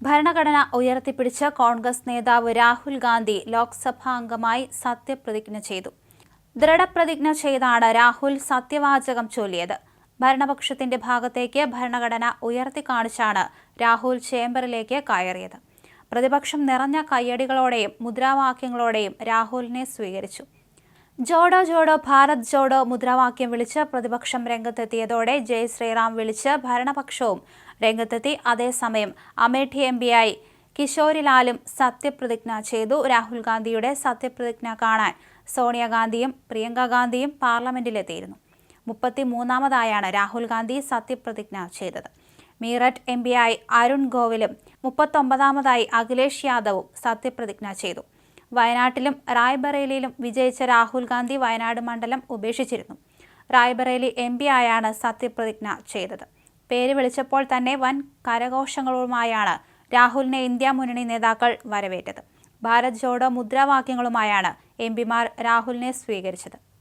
ഭരണഘടന ഉയർത്തിപ്പിടിച്ച കോൺഗ്രസ് നേതാവ് രാഹുൽ ഗാന്ധി ലോക്സഭാ അംഗമായി സത്യപ്രതിജ്ഞ ചെയ്തു. ദൃഢപ്രതിജ്ഞ ചെയ്താണ് രാഹുൽ സത്യവാചകം ചൊല്ലിയത്. ഭരണപക്ഷത്തിന്റെ ഭാഗത്തേക്ക് ഭരണഘടന ഉയർത്തി ഉയർത്തിക്കാണിച്ചാണ് രാഹുൽ ചേംബറിലേക്ക് കയറിയത്. പ്രതിപക്ഷം നിറഞ്ഞ കയ്യടികളോടെയും മുദ്രാവാക്യങ്ങളോടെയും രാഹുലിനെ സ്വീകരിച്ചു. ജോഡോ ജോഡോ ഭാരത് ജോഡോ മുദ്രാവാക്യം വിളിച്ച് പ്രതിപക്ഷം രംഗത്തെത്തിയതോടെ ജയ് ശ്രീറാം വിളിച്ച് ഭരണപക്ഷവും രംഗത്തെത്തി. അതേസമയം അമേഠി എം പിയായി കിഷോരിലാലും സത്യപ്രതിജ്ഞ ചെയ്തു. രാഹുൽ ഗാന്ധിയുടെ സത്യപ്രതിജ്ഞ കാണാൻ സോണിയാഗാന്ധിയും പ്രിയങ്ക ഗാന്ധിയും പാർലമെന്റിലെത്തിയിരുന്നു. മുപ്പത്തി മൂന്നാമതായാണ് രാഹുൽ ഗാന്ധി സത്യപ്രതിജ്ഞ ചെയ്തത്. മീററ്റ് എം പിയായി അരുൺ ഗോവിലും മുപ്പത്തൊമ്പതാമതായി അഖിലേഷ് യാദവും സത്യപ്രതിജ്ഞ ചെയ്തു. വയനാട്ടിലും റായ്ബറേലിയിലും വിജയിച്ച രാഹുൽ ഗാന്ധി വയനാട് മണ്ഡലം ഉപേക്ഷിച്ചിരുന്നു. റായ്ബറേലി എം പി ആയാണ് സത്യപ്രതിജ്ഞ ചെയ്തത്. പേര് വിളിച്ചപ്പോൾ തന്നെ വൻ കരഘോഷങ്ങളുമായാണ് രാഹുലിനെ ഇന്ത്യ മുന്നണി നേതാക്കൾ വരവേറ്റത്. ഭാരത് ജോഡോ മുദ്രാവാക്യങ്ങളുമായാണ് എം പിമാർ രാഹുലിനെ സ്വീകരിച്ചത്.